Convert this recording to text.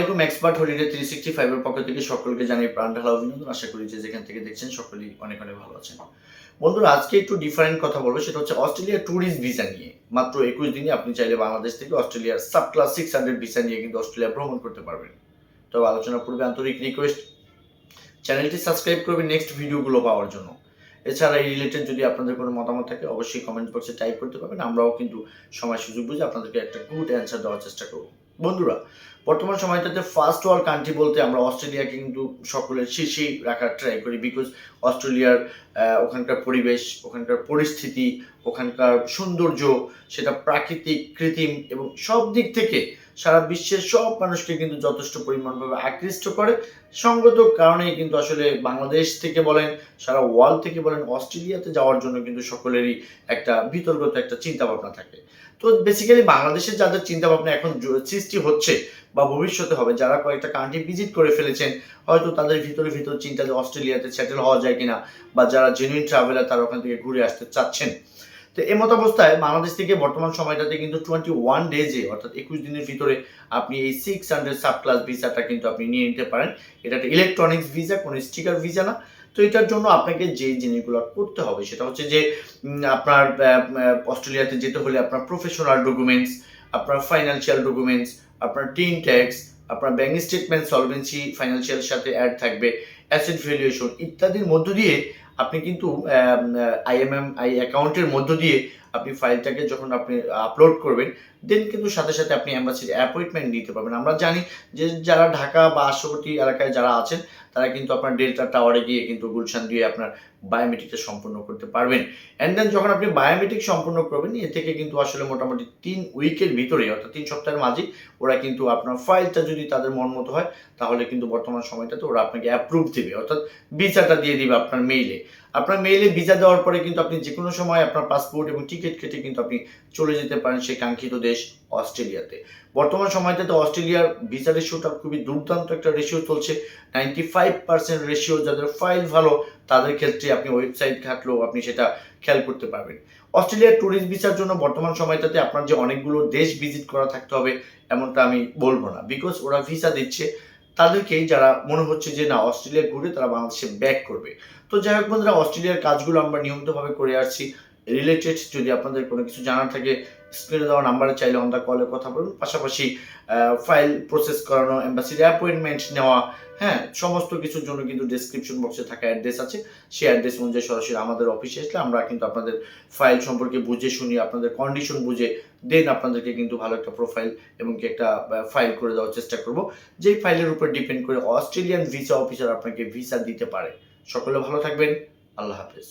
আলাইকুম expert holiday three sixty ফাইভের পক্ষ থেকে সকলকে জানাই প্রাণ ঢালা অভিনন্দন। আশা করি যে যেখান থেকে দেখছেন সকলেই অনেক অনেক ভালো আছেন। বন্ধুরা, আজকে একটু ডিফারেন্ট কথা বলব, সেটা হচ্ছে অস্ট্রেলিয়ার ট্যুরিস্ট ভিসা নিয়ে। মাত্র একুশ দিনে আপনি চাইলে বাংলাদেশ থেকে অস্ট্রেলিয়ার sub class six hundred visa নিয়ে কিন্তু অস্ট্রেলিয়া ভ্রমণ করতে পারবেন। তবে আলোচনা পূর্বে আন্তরিক রিকোয়েস্ট চ্যানেলটি সাবস্ক্রাইব করবেন নেক্সট ভিডিওগুলো পাওয়ার জন্য। এছাড়া এই রিলেটেড যদি আপনাদের কোনো মতামত থাকে, অবশ্যই কমেন্ট বক্সে টাইপ করতে পারবেন। আমরাও কিন্তু সময় সুযোগ বুঝে আপনাদেরকে একটা গুড অ্যান্সার দেওয়ার চেষ্টা করব। বন্ধুরা, বর্তমান সময়টাতে ফার্স্ট ওয়ার্ল্ড কান্ট্রি বলতে আমরা অস্ট্রেলিয়াকে কিন্তু সকলের শীর্ষেই রাখার ট্রাই করি বিকজ অস্ট্রেলিয়ার ওখানকার পরিবেশ, ওখানকার পরিস্থিতি, ওখানকার সৌন্দর্য, সেটা প্রাকৃতিক, কৃত্রিম এবং সব দিক থেকে সারা বিশ্বের সব মানুষকে কিন্তু যথেষ্ট পরিমাণভাবে আকৃষ্ট করে। সঙ্গত কারণেই কিন্তু আসলে বাংলাদেশ থেকে বলেন, সারা ওয়ার্ল্ড থেকে বলেন, অস্ট্রেলিয়াতে যাওয়ার জন্য কিন্তু সকলেরই একটা বিতর্কত একটা চিন্তা ভাবনা থাকে। তো বেসিক্যালি বাংলাদেশের যাদের চিন্তা ভাবনা এখন সৃষ্টি হচ্ছে বা ভবিষ্যতে হবে, যারা কয়েকটা কান্ট্রি ভিজিট করে ফেলেছেন, হয়তো তাদের ভিতরে ভিতরে চিন্তা যে অস্ট্রেলিয়াতে সেটেল হওয়া যায় কিনা বা যারা জেনুইন ট্রাভেলার তারা ওখান থেকে ঘুরে আসতে চাচ্ছেন। তো এমত অবস্থায় বাংলাদেশ থেকে বর্তমান সময়টাতে কিন্তু টোয়েন্টি ওয়ান ডেজে অর্থাৎ একুশ দিনের ভিতরে আপনি এই সিক্স হান্ড্রেড সাব ক্লাস ভিসাটা কিন্তু আপনি নিয়ে নিতে পারেন। এটা একটা ইলেকট্রনিক্স ভিসা কোনো স্টিকার ভিসা না। তো এটার জন্য আপনাকে যে জিনিসগুলো করতে হবে সেটা হচ্ছে যে আপনার অস্ট্রেলিয়াতে যেতে হলে আপনার প্রফেশনাল ডকুমেন্টস আপনার ফাইন্যান্সিয়াল ডকুমেন্টস আপনার টিন ট্যাক্স আপনার ব্যাংক স্টেটমেন্ট সলভেন্সি ফাইন্যান্সিয়াল সাথে অ্যাড থাকবে অ্যাসেট ভ্যালুয়েশন ইত্যাদির মধ্য দিয়ে আপনি কিন্তু আইএমএম আই অ্যাকাউন্টের মধ্য দিয়ে আপনি ফাইলটাকে যখন আপনি আপলোড করবেন দেন কিন্তু সাথে সাথে আপনি অ্যাম্বাসির অ্যাপয়েন্টমেন্ট নিতে পারবেন। আমরা জানি যে যারা ঢাকা বা আশ্বর্তী এলাকায় যারা আছেন, তারা কিন্তু আপনার ডেল্টা টাওয়ারে গিয়ে কিন্তু গুলশান দিয়ে আপনার বায়োমেট্রিকটা সম্পূর্ণ করতে পারবেন। অ্যান্ড দেন যখন আপনি বায়োমেট্রিক সম্পূর্ণ করবেন, এ থেকে কিন্তু আসলে মোটামুটি তিন উইকের ভিতরে অর্থাৎ তিন সপ্তাহের মাঝে ওরা কিন্তু আপনার ফাইলটা যদি তাদের মন মতো হয়, তাহলে কিন্তু বর্তমান সময়টাতে ওরা আপনাকে অ্যাপ্রুভ দেবে। অর্থাৎ বিচারটা দিয়ে দিবে আপনার মেইলে আপনার মেইলে ভিসা দেওয়ার পরে কিন্তু আপনি যে কোনো সময় আপনার পাসপোর্ট এবং টিকিট কেটে কিন্তু আপনি চলে যেতে পারেন সেই কাঙ্ক্ষিত দেশ অস্ট্রেলিয়াতে। বর্তমান সময়টাতে অস্ট্রেলিয়ার ভিসা রেশিওটা খুবই দুর্দান্ত একটা রেশিও চলছে। নাইনটি ফাইভ পার্সেন্ট রেশিও যাদের ফাইল ভালো, তাদের ক্ষেত্রে আপনি ওয়েবসাইট ঘাটলেও আপনি সেটা খেয়াল করতে পারবেন। অস্ট্রেলিয়ার ট্যুরিস্ট ভিসার জন্য বর্তমান সময়টাতে আপনার যে অনেকগুলো দেশ ভিজিট করা থাকতে হবে, এমনটা আমি বলব না। বিকজ ওরা ভিসা দিচ্ছে তাদেরকেই যারা মনে হচ্ছে যে না, অস্ট্রেলিয়া ঘুরে তারা বাংলাদেশে ব্যাক করবে। তো যাই হোক বন্ধুরা, অস্ট্রেলিয়ার কাজগুলো আমরা নিয়মিতভাবে করে আসছি। রিলেটেড যদি আপনাদের কোনো কিছু জানার থাকে স্ক্রিনে দেওয়া নাম্বারে চাইলে অন দ্য কলে কথা বলুন পাশাপাশি ফাইল প্রসেস করানো এম্বাসির অ্যাপয়েন্টমেন্ট নেওয়া হ্যাঁ সমস্ত কিছুর জন্য কিন্তু ডেসক্রিপশন বক্সে থাকা অ্যাড্রেস আছে। সেই অ্যাড্রেস অনুযায়ী সরাসরি আমাদের অফিসে আসলে আমরা কিন্তু আপনাদের ফাইল সম্পর্কে বুঝে শুনি, আপনাদের কন্ডিশন বুঝে দেন আপনাদেরকে কিন্তু ভালো একটা প্রোফাইল এবং কি একটা ফাইল করে দেওয়ার চেষ্টা করব। যেই ফাইলের উপর ডিপেন্ড করে অস্ট্রেলিয়ান ভিসা অফিসার আপনাকে ভিসা দিতে পারে। সকলে ভালো থাকবেন। আল্লাহ হাফেজ।